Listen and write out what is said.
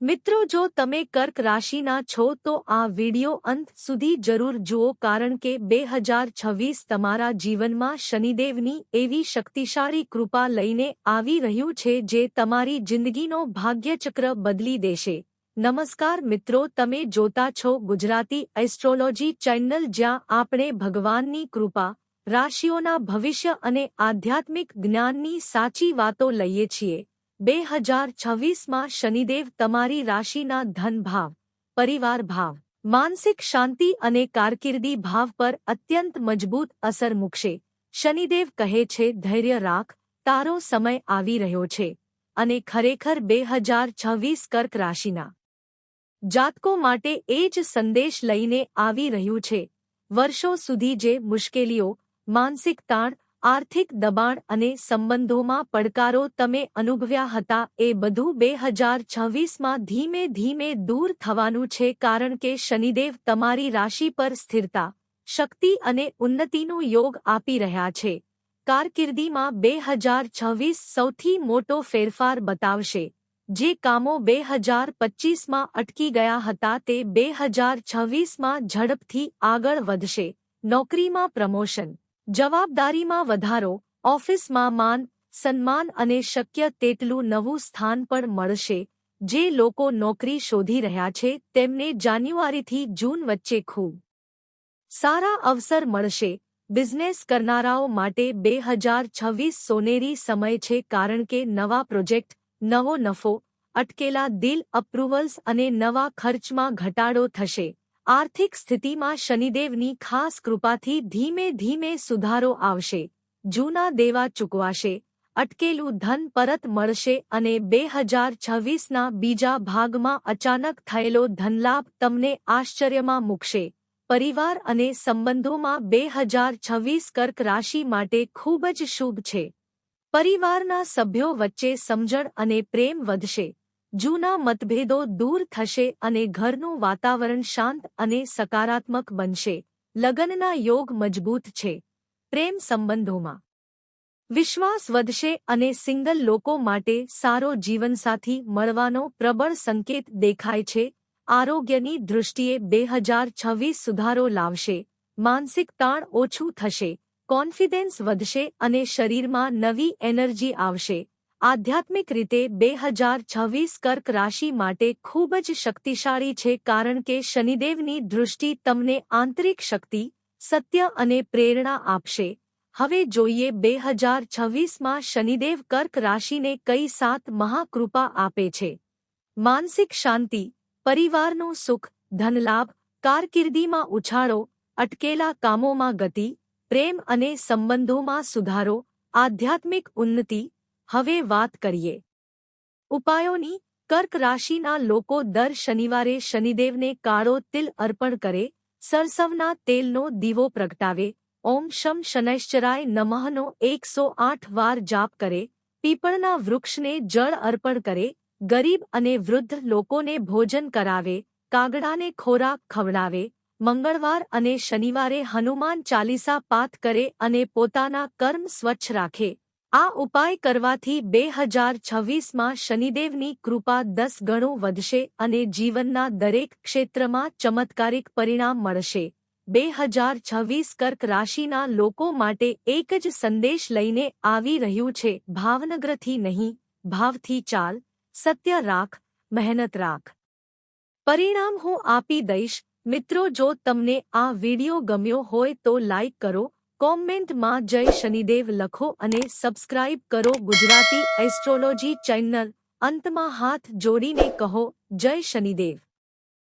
મિત્રો, જો તમે કર્ક રાશિના છો, તો આ વિડિયો અંત સુધી જરૂર જુઓ, કારણ કે બે હજાર છવ્વીસ તમારા જીવનમાં શનિદેવની એવી શક્તિશાળી કૃપા લઈને આવી રહ્યું છે, જે તમારી જિંદગીનો ભાગ્યચક્ર બદલી દેશે. નમસ્કાર મિત્રો, તમે જોતા છો ગુજરાતી એસ્ટ્રોલોજી ચેનલ, જ્યાં આપણે ભગવાનની કૃપા, રાશિઓના ભવિષ્ય અને આધ્યાત્મિક જ્ઞાનની સાચી વાતો લઈએ છીએ. બે હજાર છવ્વીસમાં શનિદેવ તમારી રાશિના ધન ભાવ પરિવાર ભાવ, માનસિક શાંતિ અને કારકિર્દી ભાવ પર અત્યંત મજબૂત અસર મૂકશે. શનિદેવ કહે છે, ધૈર્ય રાખ, તારો સમય આવી રહ્યો છે અને ખરેખર બે હજાર છવ્વીસ કર્ક રાશિના જાતકો માટે એ જ સંદેશ લઈને આવી રહ્યું છે. વર્ષો સુધી જે મુશ્કેલીઓ, માનસિક તાણ આર્થિક દબાણ અને સંબંધોમાં પડકારો તમે અનુભવ્યા હતા, એ બધું બે હજાર છવ્વીસમાં ધીમે ધીમે દૂર થવાનું છે કારણ કે શનિદેવ તમારી રાશિ પર સ્થિરતા, શક્તિ અને ઉન્નતિનું યોગ આપી રહ્યા છે. કારકિર્દીમાં બે હજાર છવ્વીસ સૌથી મોટો ફેરફાર બતાવશે. જે કામો બે હજાર પચ્ચીસમાં અટકી ગયા હતા તે બે હજાર છવ્વીસમાં ઝડપથી આગળ વધશે. નોકરીમાં પ્રમોશન જવાબદારીમાં વધારો, ઓફિસમાં માન, સન્માન અને શક્ય તેટલું નવું સ્થાન પણ મળશે. જે લોકો નોકરી શોધી રહ્યા છે, તેમને જાન્યુઆરીથી જૂન વચ્ચે ખૂબ સારા અવસર મળશે. બિઝનેસ કરનારાઓ માટે બે હજાર છવ્વીસ સોનેરી સમય છે કારણ કે નવા પ્રોજેક્ટ, નવો નફો, અટકેલા દિલ અપ્રુવલ્સ અને નવા ખર્ચમાં ઘટાડો થશે. આર્થિક સ્થિતિમાં શનિદેવની ખાસ કૃપાથી ધીમે ધીમે સુધારો આવશે. જૂના દેવા ચૂકવાશે. અટકેલું ધન પરત મળશે અને બે હજાર છવ્વીસના બીજા ભાગમાં અચાનક થયેલો ધનલાભ તમને આશ્ચર્યમાં મૂકશે. પરિવાર અને સંબંધોમાં બે હજાર છવ્વીસ કર્ક રાશિ માટે ખૂબ જ શુભ છે. પરિવારના સભ્યો વચ્ચે સમજણ અને પ્રેમ વધશે. જૂના મતભેદો દૂર થશે અને ઘરનું વાતાવરણ શાંત અને સકારાત્મક બનશે. લગ્નના યોગ મજબૂત છે. પ્રેમ સંબંધોમાં વિશ્વાસ વધશે અને સિંગલ લોકો માટે સારો જીવનસાથી મળવાનો પ્રબળ સંકેત દેખાય છે. આરોગ્યની દૃષ્ટિએ બે હજાર છવ્વીસ સુધારો લાવશે. માનસિક તાણ ઓછું થશે. કોન્ફિડન્સ વધશે અને શરીરમાં નવી એનર્જી આવશે. આધ્યાત્મિક રીતે બે હજાર છવ્વીસ કર્ક રાશિ માટે ખૂબ જ શક્તિશાળી છે કારણ કે શનિદેવની દૃષ્ટિ તમને આંતરિક શક્તિ, સત્ય અને પ્રેરણા આપશે. હવે જોઈએ બે હજાર છવ્વીસમાં શનિદેવ કર્ક રાશિને કઈ સાત મહાકૃપા આપે છે. માનસિક શાંતિ, પરિવારનું સુખ, ધનલાભ, કારકિર્દીમાં ઉછાળો, અટકેલા કામોમાં ગતિ, પ્રેમ અને સંબંધોમાં સુધારો, આધ્યાત્મિક ઉન્નતિ હવે વાત કરીએ. ઉપાયોની, કર્ક રાશિના લોકો દર શનિવારે શનિદેવને કાળો તિલ અર્પણ કરે, સરસવના તેલનો દીવો પ્રગટાવે, ઓમ શમ શનૈશ્ચરાય નમઃનો એકસો આઠ વાર જાપ કરે, પીપળના વૃક્ષને જળ અર્પણ કરે, ગરીબ અને વૃદ્ધ લોકોને ભોજન કરાવે, કાગડાને ખોરાક ખવડાવે, મંગળવાર અને શનિવારે હનુમાન ચાલીસા પાઠ કરે અને પોતાના કર્મ સ્વચ્છ રાખે. આ ઉપાય કરવાથી બે હજાર છવ્વીસમાં શનિદેવની કૃપા દસ ગણો વધશે અને જીવનના દરેક ક્ષેત્રમાં ચમત્કારિક પરિણામ મળશે. બે હજાર છવ્વીસ કર્ક રાશિના લોકો માટે એક જ સંદેશ લઈને આવી રહ્યું છે, ભાવનગરથી નહીં, ભાવથી ચાલ, સત્ય રાખ, મહેનત રાખ. પરિણામ હું આપી દઈશ. મિત્રો, જો તમને આ વિડિયો ગમ્યો હોય તો લાઇક કરો કોમેન્ટમાં જય શનિદેવ લખો અને સબસ્ક્રાઇબ કરો ગુજરાતી એસ્ટ્રોલોજી ચેનલ. અંતમાં હાથ જોડીને કહો, જય શનિદેવ.